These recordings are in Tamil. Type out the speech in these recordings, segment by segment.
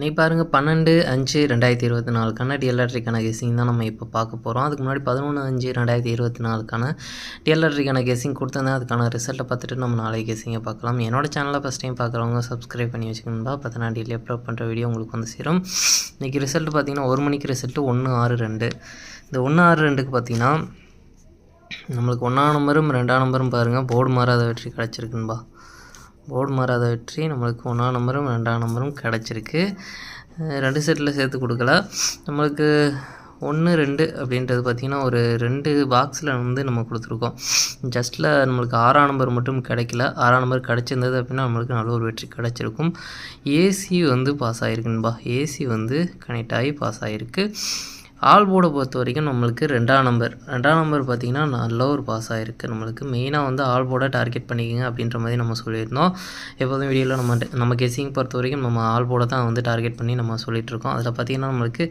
நீ பாருங்கள் பன்னெண்டு அஞ்சு ரெண்டாயிரத்தி இருபத்தி நாலுக்கான டிஎல்ஆர்டிக்கான கெஸிங் தான் நம்ம இப்போ பார்க்க போகிறோம் அதுக்கு முன்னாடி பதினொன்று அஞ்சு ரெண்டாயிரத்தி இருபத்தி நாலுக்கான டிஎல்ஆர்டிக்கான கெஸிங் கொடுத்தேன் அதுக்கான ரிசல்ட்டை பார்த்துட்டு நம்ம நாளைக்கு கெஸிங்கை பார்க்கலாம். என்னோட சேனலை ஃபஸ்ட் டைம் பார்க்குறவங்க சப்ஸ்கிரைப் பண்ணி வச்சுக்கணும்பா பார்த்து நான் டெய்லி அப்லோட் பண்ணுற வீடியோ உங்களுக்கு வந்து சேரும். இன்றைக்கி ரிசல்ட் பார்த்தீங்கன்னா ஒரு மணிக்கு ரிசல்ட்டு ஒன்று ஆறு ரெண்டு. இந்த ஒன்று ஆறு ரெண்டுக்கு பார்த்தீங்கன்னா நம்மளுக்கு ஒன்றாம் நம்பரும் ரெண்டாம் நம்பரும் பாருங்கள் போர்டு மாறாத வெற்றி கிடச்சிருக்குன்பா. போர்டு மாறாத வெற்றி நம்மளுக்கு ஒன்றாம் நம்பரும் ரெண்டாம் நம்பரும் கிடச்சிருக்கு. ரெண்டு செட்டில் சேர்த்து கொடுக்கல நம்மளுக்கு ஒன்று ரெண்டு அப்படின்றது பார்த்திங்கன்னா ஒரு ரெண்டு பாக்ஸில் வந்து நம்ம கொடுத்துருக்கோம். ஜஸ்ட்டில் நம்மளுக்கு ஆறாம் நம்பர் மட்டும் கிடைக்கல. ஆறாம் நம்பர் கிடச்சிருந்தது அப்படின்னா நம்மளுக்கு நல்ல ஒரு வெற்றி கிடச்சிருக்கும். ஏசி வந்து பாஸ் ஆகிருக்குன்பா ஏசி வந்து கனெக்ட் ஆகி பாஸ் ஆகிருக்கு ஆல் போர்டை பொறுத்த வரைக்கும் நம்மளுக்கு ரெண்டாம் நம்பர். ரெண்டாம் நம்பர் பார்த்திங்கன்னா நல்ல ஒரு பாஸ் ஆகிருக்கு நம்மளுக்கு மெயினாக வந்து ஆல் போர்டை டார்கெட் பண்ணிக்கோங்க அப்படின்ற மாதிரி நம்ம சொல்லியிருந்தோம். எப்போதும் வீடியோவில் நம்ம நம்ம கெஸிங் பொறுத்த வரைக்கும் நம்ம ஆல் போர்டை தான் வந்து டார்கெட் பண்ணி நம்ம சொல்லிகிட்ருக்கோம் அதில் பார்த்திங்கன்னா நம்மளுக்கு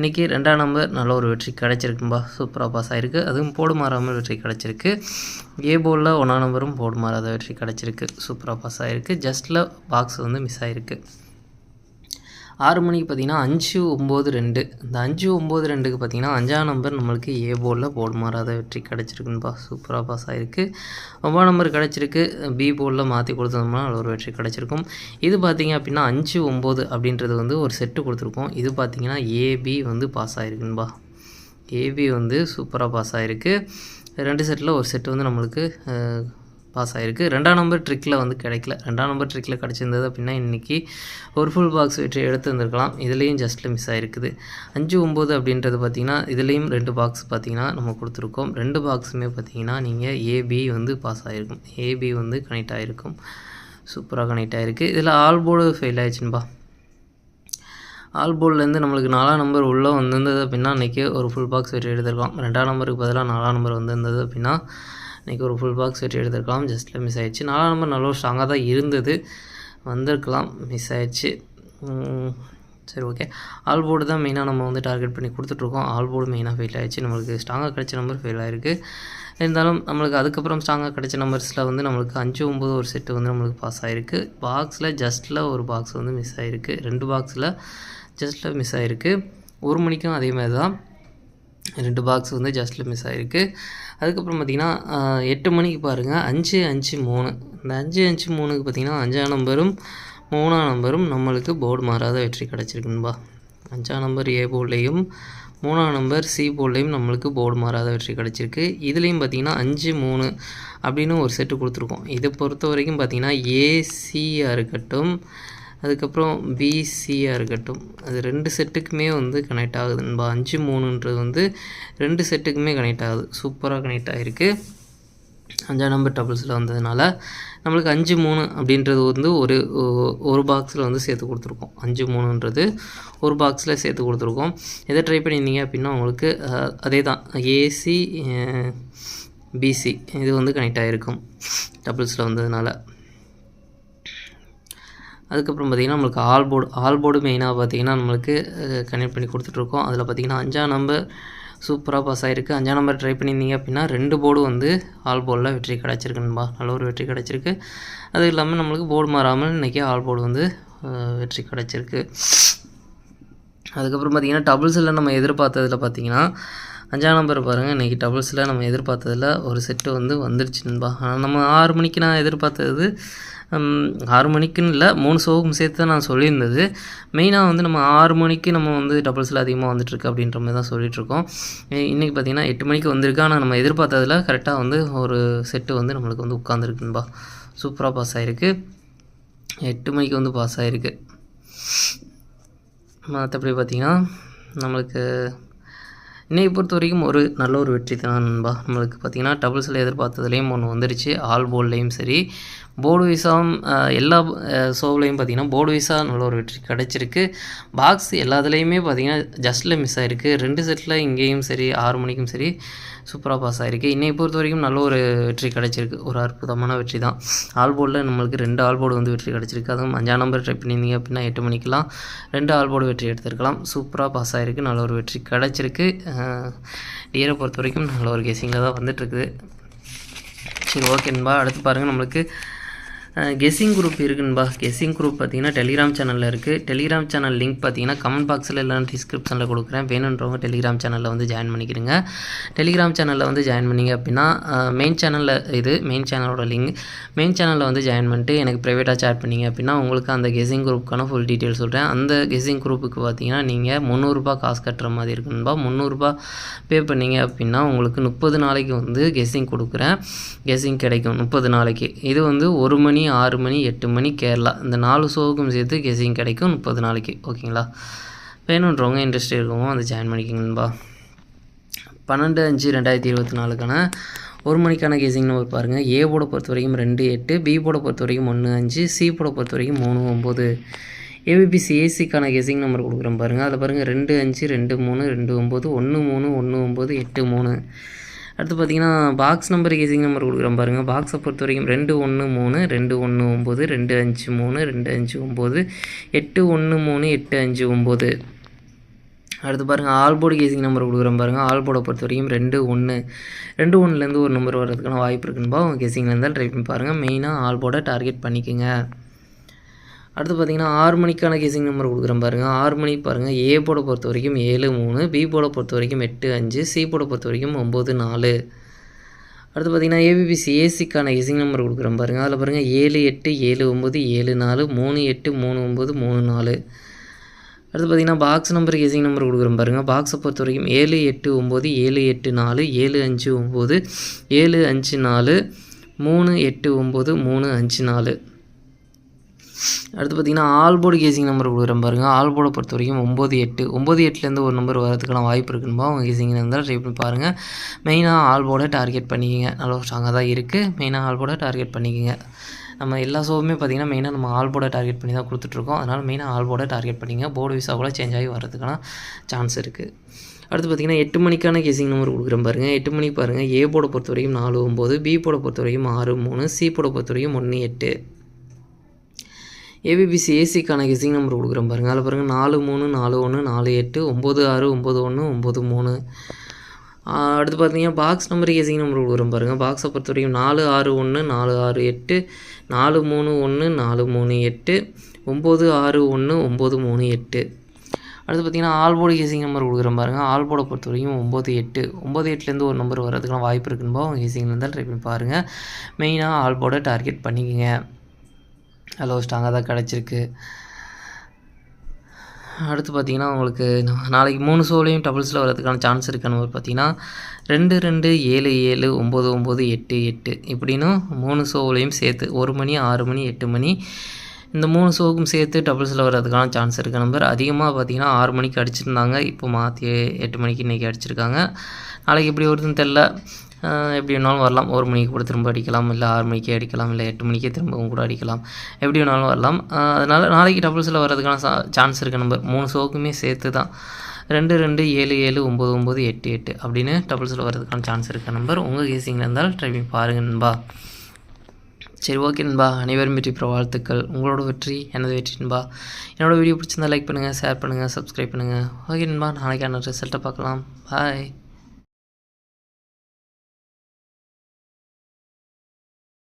இன்றைக்கி ரெண்டாம் நம்பர் நல்ல ஒரு வெற்றி கிடச்சிருக்கும்பா. சூப்பராக பாஸ் ஆகிருக்கு அதுவும் போடு மாறாமல் வெற்றி கிடச்சிருக்கு. ஏ போர்டில் ஒன்றாம் நம்பரும் போடு மாறாத வெற்றி கிடச்சிருக்கு. சூப்பராக பாஸ் ஆகிருக்கு ஜஸ்ட்டில் பாக்ஸ் வந்து மிஸ் ஆகிருக்கு ஆறு மணிக்கு பார்த்தீங்கன்னா அஞ்சு ஒம்பது ரெண்டு. இந்த அஞ்சு ஒம்பது ரெண்டுக்கு பார்த்தீங்கன்னா அஞ்சாம் நம்பர் நம்மளுக்கு ஏ போலில் போல் மாறாத வெற்றி கிடச்சிருக்குன்னுப்பா சூப்பராக பாஸ் ஆகிருக்கு ஒம்பதாம் நம்பர் கிடச்சிருக்கு. பி போலில் மாற்றி கொடுத்தோம்னா அதில் ஒரு வெற்றி கிடச்சிருக்கும். இது பார்த்தீங்க அப்படின்னா அஞ்சு ஒம்பது அப்படின்றது வந்து ஒரு செட்டு கொடுத்துருக்கோம். இது பார்த்தீங்கன்னா ஏபி வந்து பாஸ் ஆகிருக்குன்பா ஏபி வந்து சூப்பராக பாஸ் ஆகிருக்கு ரெண்டு செட்டில் ஒரு செட்டு வந்து நம்மளுக்கு பாஸ் ஆகிருக்கு ரெண்டாம் நம்பர் ட்ரிக்கில் வந்து கிடைக்கல. ரெண்டாம் நம்பர் ட்ரிக்கில் கிடச்சிருந்தது அப்படின்னா இன்றைக்கி ஒரு ஃபுல் பாக்ஸ் வெற்றி எடுத்து வந்திருக்கலாம். இதுலேயும் ஜஸ்ட்டில் மிஸ் ஆகிருக்குது அஞ்சு ஒம்பது அப்படின்றது பார்த்திங்கன்னா இதுலேயும் ரெண்டு பாக்ஸ் பார்த்திங்கன்னா நம்ம கொடுத்துருக்கோம். ரெண்டு பாக்ஸுமே பார்த்திங்கன்னா நீங்கள் ஏபி வந்து பாஸ் ஆகிருக்கும் ஏபி வந்து கனெக்ட் ஆகிருக்கும் சூப்பராக கனெக்ட் ஆகிருக்கு இதில் ஆல் போர்டு ஃபெயில் ஆயிடுச்சுன்பா. ஆல் போர்ட்லேருந்து நம்மளுக்கு நாலாம் நம்பர் உள்ளே வந்திருந்தது அப்படின்னா இன்றைக்கி ஒரு ஃபுல் பாக்ஸ் வெற்றி எடுத்திருக்கலாம். ரெண்டாம் நம்பருக்கு பதிலாக நாலாம் நம்பர் வந்திருந்தது அப்படின்னா இன்றைக்கி ஒரு ஃபுல் பாக்ஸ் வெற்றி எடுத்திருக்கலாம். ஜஸ்ட்டில் மிஸ் ஆயிடுச்சு. நாலாம் நம்பர் நல்ல ஒரு ஸ்ட்ராங்காக தான் இருந்தது. வந்திருக்கலாம். மிஸ் ஆகிடுச்சு சரி ஓகே ஆல் போர்டு தான் மெயினாக நம்ம வந்து டார்கெட் பண்ணி கொடுத்துட்ருக்கோம் ஆல் போர்டு மெயினாக ஃபெயில் ஆகிடுச்சு நம்மளுக்கு ஸ்ட்ராங்காக கிடைச்ச நம்பர் ஃபெயில் ஆகிருக்கு இருந்தாலும் நம்மளுக்கு அதுக்கப்புறம் ஸ்ட்ராங்காக கிடைச்ச நம்பர்ஸில் வந்து நம்மளுக்கு அஞ்சு ஒம்பது ஒரு செட்டு வந்து நம்மளுக்கு பாஸ் ஆகிருக்கு பாக்ஸில் ஜஸ்ட்டில் ஒரு பாக்ஸ் வந்து மிஸ் ஆகிருக்கு ரெண்டு பாக்ஸில் ஜஸ்ட்டில் மிஸ் ஆகிருக்கு ஒரு மணிக்கும் அதே மாதிரி தான் ரெண்டு பாக்ஸ் வந்து ஜஸ்ட்டில் மிஸ் ஆகிருக்கு அதுக்கப்புறம் பார்த்திங்கன்னா எட்டு மணிக்கு பாருங்கள் அஞ்சு அஞ்சு மூணு. இந்த அஞ்சு அஞ்சு மூணுக்கு பார்த்திங்கன்னா அஞ்சாம் நம்பரும் மூணாம் நம்பரும் நம்மளுக்கு போர்டு மாறாத வெற்றி கிடச்சிருக்குன்பா அஞ்சாம் நம்பர் ஏ போர்ட்லேயும் மூணாம் நம்பர் சி போர்ட்லேயும் நம்மளுக்கு போர்டு மாறாத வெற்றி கிடச்சிருக்கு. இதுலேயும் பார்த்திங்கன்னா அஞ்சு மூணு அப்படின்னு ஒரு செட்டு கொடுத்துருக்கோம். இதை பொறுத்த வரைக்கும் பார்த்திங்கன்னா ஏசியாக இருக்கட்டும் அதுக்கப்புறம் பிசியாக இருக்கட்டும். அது ரெண்டு செட்டுக்குமே வந்து கனெக்ட் ஆகுதுன்பா அஞ்சு மூணுன்றது வந்து ரெண்டு செட்டுக்குமே கனெக்ட் ஆகுது. சூப்பராக கனெக்ட் ஆகிருக்கு அஞ்சாம் நம்பர் டபுள்ஸில் வந்ததுனால நம்மளுக்கு அஞ்சு மூணு அப்படின்றது வந்து ஒரு ஒ- ஒரு பாக்ஸில் வந்து சேர்த்து கொடுத்துருக்கோம். அஞ்சு மூணுன்றது ஒரு பாக்ஸில் சேர்த்து கொடுத்துருக்கோம். எதை ட்ரை பண்ணியிருந்தீங்க அப்படின்னா உங்களுக்கு அதே தான் ஏசி பிசி இது வந்து கனெக்ட் ஆகிருக்கும் டபுள்ஸில் வந்ததுனால. அதுக்கப்புறம் பார்த்திங்கன்னா நம்மளுக்கு ஆல் போர்டு ஆல் போர்டு மெயினாக பார்த்தீங்கன்னா நம்மளுக்கு கனெக்ட் பண்ணி கொடுத்துட்ருக்கோம். அதில் பார்த்திங்கன்னா அஞ்சாம் நம்பர் சூப்பராக பாஸ் ஆகிருக்கு அஞ்சாம் நம்பர் ட்ரை பண்ணியிருந்தீங்க அப்படின்னா ரெண்டு போர்டு வந்து ஆல் போர்டில் வெற்றி கிடச்சிருக்குன்பா நல்ல ஒரு வெற்றி கிடச்சிருக்கு. அது இல்லாமல் நம்மளுக்கு போர்டு மாறாமல் இன்றைக்கி ஆல் போர்டு வந்து வெற்றி கிடச்சிருக்கு. அதுக்கப்புறம் பார்த்திங்கன்னா டபுள்ஸில் நம்ம எதிர்பார்த்ததில் பார்த்திங்கன்னா அஞ்சாம் நம்பர் பாருங்கள் இன்றைக்கி டபுள்ஸில் நம்ம எதிர்பார்த்ததில் ஒரு செட்டு வந்து வந்துருச்சுன்பா ஆனால் நம்ம ஆறு மணிக்கு நான் எதிர்பார்த்தது ஆறு மணிக்குன்னு இல்லை மூணு ஷோவுக்கும் சேர்த்து தான் நான் சொல்லியிருந்தது. மெயினாக வந்து நம்ம ஆறு மணிக்கு நம்ம வந்து டபுள்ஸில் அதிகமாக வந்துட்டுருக்கு அப்படின்ற மாதிரி தான் சொல்லிகிட்ருக்கோம் இன்றைக்கி பார்த்திங்கன்னா எட்டு மணிக்கு வந்திருக்கு ஆனால் நம்ம எதிர்பார்த்ததில் கரெக்டாக வந்து ஒரு செட்டு வந்து நம்மளுக்கு வந்து உட்காந்துருக்குன்பா சூப்பராக பாஸ் ஆகிருக்கு எட்டு மணிக்கு வந்து பாஸ் ஆகிருக்கு மற்றபடி பார்த்திங்கன்னா நம்மளுக்கு இன்னைக்கு பொறுத்த வரைக்கும் ஒரு நல்ல ஒரு வெற்றி தான் நண்பா. நம்மளுக்கு பார்த்திங்கன்னா டபுள்ஸில் எதிர்பார்த்ததுலேயும் ஒன்று வந்துருச்சு. ஆல் போல்லையும் சரி. போர்டு விசாவும் uh, எல்லா uh, ஷோவிலையும் பார்த்திங்கன்னா போர்டு விசா நல்ல ஒரு வெற்றி கிடச்சிருக்கு. பாக்ஸ் எல்லாத்துலேயுமே பார்த்திங்கன்னா ஜஸ்ட்டில் மிஸ் ஆகிருக்கு ரெண்டு செட்டில் இங்கேயும் சரி ஆறு மணிக்கும் சரி சூப்பராக பாஸ் ஆகிருக்கு இன்னையை பொறுத்த வரைக்கும் நல்ல ஒரு வெற்றி கிடச்சிருக்கு. ஒரு அற்புதமான வெற்றி தான். ஆல் போர்டில் நம்மளுக்கு ரெண்டு ஆல் போர்டு வந்து வெற்றி கிடச்சிருக்கு. அதுவும் அஞ்சாம் நம்பர் ட்ரை பண்ணியிருந்தீங்க அப்படின்னா எட்டு மணிக்கெலாம் ரெண்டு ஆல் போர்டு வெற்றி எடுத்திருக்கலாம். சூப்பராக பாஸ் ஆகிருக்கு நல்ல ஒரு வெற்றி கிடச்சிருக்கு. டியரை பொறுத்த வரைக்கும் நல்ல ஒரு கேசிங்கில் தான் வந்துட்டுருக்குது சரி ஓகேன்பா அடுத்து பாருங்கள் நம்மளுக்கு கெஸ்ஸிங் குரூப் இருக்குன்பா கெஸ்ஸிங் குரூப் பார்த்தீங்கன்னா டெலிகிராம் சேனலில் இருக்குது டெலிகிராம் சேனல் லிங்க் பார்த்தீங்கன்னா கமெண்ட் பாக்ஸில் இல்லைனா டிஸ்கிரிப்ஷனில் கொடுக்குறேன். வேணுன்றவங்க டெலிகிராம் சேனலில் வந்து ஜாயின் பண்ணிக்கிறீங்க டெலிகிராம் சேனலில் வந்து ஜாயின் பண்ணிங்க அப்படின்னா மெயின் சேனலில் இது மெயின் சேனலோட லிங்க் மெயின் சேனலில் வந்து ஜாயின் பண்ணிட்டு எனக்கு ப்ரைவேட்டாக சேட் பண்ணிங்க அப்படின்னா உங்களுக்கு அந்த கெஸ்ஸிங் குரூப்புக்கான ஃபுல் டீட்டெயில் சொல்கிறேன் அந்த கெஸ்ஸிங் குரூப்புக்கு பார்த்தீங்கன்னா நீங்கள் முந்நூறுரூபா காசு கட்டுற மாதிரி இருக்குன்பா முந்நூறுரூபா பே பண்ணிங்க அப்படின்னா உங்களுக்கு முப்பது நாளைக்கு வந்து கெஸ்ஸிங் கொடுக்குறேன். கெஸ்ஸிங் கிடைக்கும் முப்பது நாளைக்கு. இது வந்து ஒரு மணி ஆறு மணி எட்டு மணி கேரளா. இந்த நாலு ஷோவுக்கும் சேர்த்து கெஸ்ஸிங் கிடைக்கும் முப்பது நாளைக்கு. ஓகேங்களா? வேணுன்றவங்க இன்ட்ரெஸ்ட் இருக்கவங்க வந்து ஜாயின் பண்ணிக்கிங்கன்பா பன்னெண்டு அஞ்சு ரெண்டாயிரத்தி இருபத்தி நாலுக்கான ஒரு மணிக்கான கேசிங்னு ஒரு பாருங்கள் ஏ போட பொறுத்த வரைக்கும் ரெண்டு எட்டு பி போட பொறுத்த வரைக்கும் ஒன்று அஞ்சு சி போட பொறுத்த வரைக்கும் மூணு ஒம்பது ஏபிபிசி ஏசிக்கான கெஸிங் நம்பர் கொடுக்குறேன் பாருங்கள் அதில் பாருங்கள் ரெண்டு அஞ்சு ரெண்டு மூணு ரெண்டு ஒம்பது ஒன்று மூணு ஒன்று ஒம்பது எட்டு மூணு. அடுத்து பார்த்தீங்கன்னா பாக்ஸ் நம்பர் கெஸிங் நம்பர் கொடுக்குறேன் பாருங்கள் பாக்ஸை பொறுத்த வரைக்கும் ரெண்டு ஒன்று மூணு ரெண்டு ஒன்று ஒம்பது ரெண்டு அஞ்சு மூணு ரெண்டு அஞ்சு ஒம்பது எட்டு ஒன்று மூணு எட்டு அஞ்சு ஒம்பது. அடுத்து பாருங்கள் ஆல்போர்டு கேசிங் நம்பர் கொடுக்குறேன் பாருங்கள் ஆல்போர்டை பொறுத்த வரைக்கும் ரெண்டு ஒன்று ரெண்டு ஒன்றுலேருந்து ஒரு நம்பர் வர்றதுக்கான வாய்ப்பு இருக்குன்னு உங்கள் கேசிங்கில் இருந்தால் ட்ரை பண்ணி பாருங்கள் மெயினாக ஆல்போர்டை டார்கெட் பண்ணிக்கோங்க. அடுத்து பார்த்தீங்கன்னா ஆறு மணிக்கான கேசிங் நம்பர் கொடுக்குறேன் பாருங்கள் ஆறு மணி பாருங்கள் ஏ போட பொறுத்த வரைக்கும் ஏழு மூணு. பி போட பொறுத்த வரைக்கும் எட்டு அஞ்சு. சி போட பொறுத்த வரைக்கும் ஒம்பது நாலு. அடுத்து பார்த்தீங்கன்னா ஏபிபிசி ஏசிக்கான கேசிங் நம்பர் கொடுக்குறேன் பாருங்கள் அதில் பாருங்கள் ஏழு எட்டு ஏழு ஒம்பது ஏழு நாலு. மூணு எட்டு மூணு ஒம்பது மூணு நாலு. அடுத்து பார்த்தீங்கன்னா பாக்ஸ் நம்பர் கேசிங் நம்பர் கொடுக்குறேன் பாருங்கள் பாக்ஸை பொறுத்த வரைக்கும் ஏழு எட்டு ஒம்பது ஏழு எட்டு நாலு. ஏழு அஞ்சு ஒம்பது ஏழு அஞ்சு நாலு. மூணு எட்டு ஒம்பது மூணு அஞ்சு நாலு. அடுத்து பார்த்தீங்கன்னா ஆல்போர்டு கேசிங் நம்பர் கொடுக்குறேன் பாருங்கள் ஆல்போர்டை பொறுத்த வரைக்கும் ஒம்பது எட்டு ஒம்பது எட்டுலேருந்து ஒரு நம்பர் வரதுக்கெல்லாம் வாய்ப்பு இருக்குன்னு அவங்க கேசிங் இருந்தால் ட்ரை பண்ணி பாருங்கள் மெயினாக ஆல்போர்டை டார்கெட் பண்ணிக்கோங்க. நல்ல ஸ்ட்ராங்காக தான் இருக்குது மெயினாக ஆல்போர்டை டார்கெட் பண்ணிக்கோங்க. நம்ம எல்லா ஷோவுமே பார்த்திங்கன்னா மெயினாக நம்ம ஆல்போர்டை டார்கெட் பண்ணி தான் கொடுத்துட்ருக்கோம் அதனால் மெயினாக ஆல்போர்டை டார்கெட் பண்ணிங்க போர்டு விசா கூட சேஞ்ச் ஆகி வரதுக்கான சான்ஸ் இருக்குது அடுத்து பார்த்திங்கன்னா எட்டு மணிக்கான கேசிங் நம்பர் கொடுக்குறேன் பாருங்கள் எட்டு மணிக்கு பாருங்கள் ஏ போட பொறுத்த வரைக்கும் நாலு ஒம்பது பி போட பொறுத்த வரைக்கும் ஆறு மூணு சி போட பொறுத்த வரைக்கும் ஒன்று எட்டு. ஏபிபிசி ஏசிக்கான கெஸிங் நம்பர் கொடுக்குறேன் பாருங்கள் அதில் பாருங்கள் நாலு மூணு நாலு ஒன்று நாலு எட்டு ஒம்பது ஆறு ஒம்பது ஒன்று ஒம்பது மூணு. அடுத்து பார்த்தீங்கன்னா பாக்ஸ் நம்பர் கேசிங் நம்பர் கொடுக்குறோம் பாருங்கள் பாக்ஸை பொறுத்த வரைக்கும் நாலு ஆறு ஒன்று நாலு ஆறு எட்டு நாலு மூணு ஒன்று நாலு மூணு எட்டு ஒம்பது ஆறு ஒன்று ஒம்பது மூணு எட்டு. அடுத்து பார்த்தீங்கன்னா ஆல்போர்டு கேசிங் நம்பர் கொடுக்குறேன் பாருங்கள் ஆல்போர்டை பொறுத்த வரைக்கும் ஒம்பது எட்டு. ஒம்பது எட்டுலேருந்து ஒரு நம்பர் வரதுக்கான வாய்ப்பு இருக்குன்னு அவங்க கேசிங்கில் இருந்தால் ட்ரை பண்ணி பாருங்கள் மெயினாக ஆல்போர்டை டார்கெட் பண்ணிக்கோங்க. ஹலோ ஸ்ட்ராங்காக தான் கிடச்சிருக்கு. அடுத்து பார்த்தீங்கன்னா உங்களுக்கு நாளைக்கு மூணு ஷோலையும் டபுள்ஸில் வரதுக்கான சான்ஸ் இருக்கான்னு பார்த்தீங்கன்னா ரெண்டு ரெண்டு ஏழு ஏழு ஒம்பது ஒம்பது எட்டு எட்டு இப்படின்னு மூணு ஷோலையும் சேர்த்து ஒரு மணி ஆறு மணி எட்டு மணி இந்த மூணு ஷோவுக்கும் சேர்த்து டபுள்ஸில் வர்றதுக்கான சான்ஸ் இருக்க. நம்பர் அதிகமாக பார்த்தீங்கன்னா ஆறு மணிக்கு அடிச்சிருந்தாங்க. இப்போ மாற்றி எட்டு மணிக்கு இன்றைக்கி அடிச்சிருக்காங்க. நாளைக்கு எப்படி வருதுன்னு தெரில எப்படி வேணாலும் வரலாம். ஒரு மணிக்கு கூட திரும்ப அடிக்கலாம் இல்லை ஆறு மணிக்கே அடிக்கலாம் இல்லை எட்டு மணிக்கே திரும்பவும் கூட அடிக்கலாம். எப்படி வேணாலும் வரலாம். அதனால் நாளைக்கு டபுள்ஸில் வர்றதுக்கான சான்ஸ் இருக்குது நம்பர் மூணு ஷோக்குமே சேர்த்து தான் ரெண்டு ரெண்டு ஏழு ஏழு ஒம்பது ஒம்பது எட்டு எட்டு அப்படின்னு டபுள்ஸில் வர்றதுக்கான சான்ஸ் இருக்க நம்பர் உங்கள் கேசிங்கில் இருந்தால் ட்ரை பண்ணி பாருங்கள் நண்பா. சரி ஓகே நண்பா. அனைவரும் வெற்றி பெற வாழ்த்துக்கள். உங்களோட வெற்றி எனது வெற்றி நண்பா. என்னோடய வீடியோ பிடிச்சிருந்தா லைக் பண்ணுங்கள் ஷேர் பண்ணுங்கள் சப்ஸ்கிரைப் பண்ணுங்கள் ஓகே நண்பா நாளைக்கான ரிசல்ட்டை பார்க்கலாம். பாய்